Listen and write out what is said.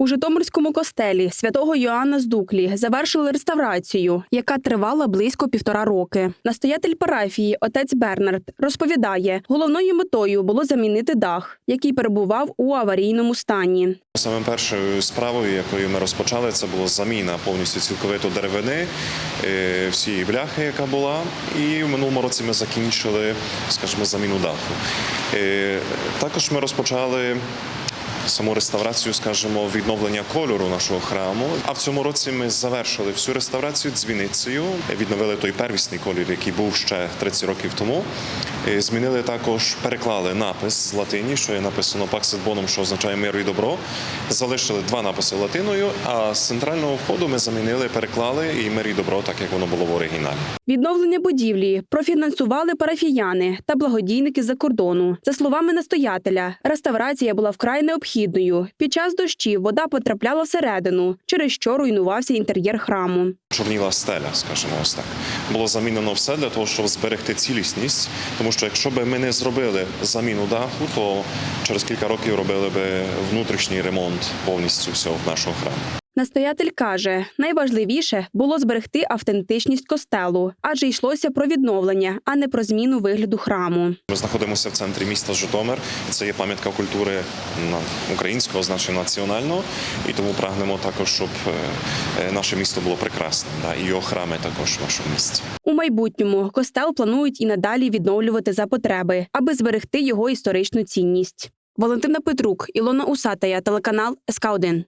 У Житомирському костелі святого Йоанна з Дуклі завершили реставрацію, яка тривала близько півтора роки. Настоятель парафії, отець Бернард, розповідає, головною метою було замінити дах, який перебував у аварійному стані. Саме першою справою, якою ми розпочали, це була заміна повністю цілковито деревини, е, всієї бляхи, яка була. І в минулому році ми закінчили, скажімо, заміну даху. Е, Також ми розпочали. Саму реставрацію, скажімо, відновлення кольору нашого храму. А в цьому році ми завершили всю реставрацію дзвіницею, відновили той первісний колір, який був ще 30 років тому. Е, Змінили також, переклали напис з латині, що є написано et Bonum, що означає мир і добро. Залишили два написи латиною, а з центрального входу ми замінили, переклали і мир і добро, так як воно було в оригіналі. Відновлення будівлі профінансували парафіяни та благодійники за кордону. За словами настоятеля, реставрація була вкрай необхідною. Під час дощів вода потрапляла всередину, через що руйнувався інтер'єр храму. Чорніла стеля, скажімо ось так. Було замінено все для того, щоб зберегти цілісність. Тому що якщо б ми не зробили заміну даху, то через кілька років робили б внутрішній ремонт повністю всього нашого храму. Настоятель каже, найважливіше було зберегти автентичність костелу, адже йшлося про відновлення, а не про зміну вигляду храму. Ми знаходимося в центрі міста Житомир. Це є пам'ятка культури українського, значить національного, і тому прагнемо також, щоб е, е, наше місто було прекрасним, да, і його храми також в нашому місті. У майбутньому костел планують і надалі відновлювати за потреби, аби зберегти його історичну цінність. Валентина Петрук, Ілона Усатая, телеканал СК 1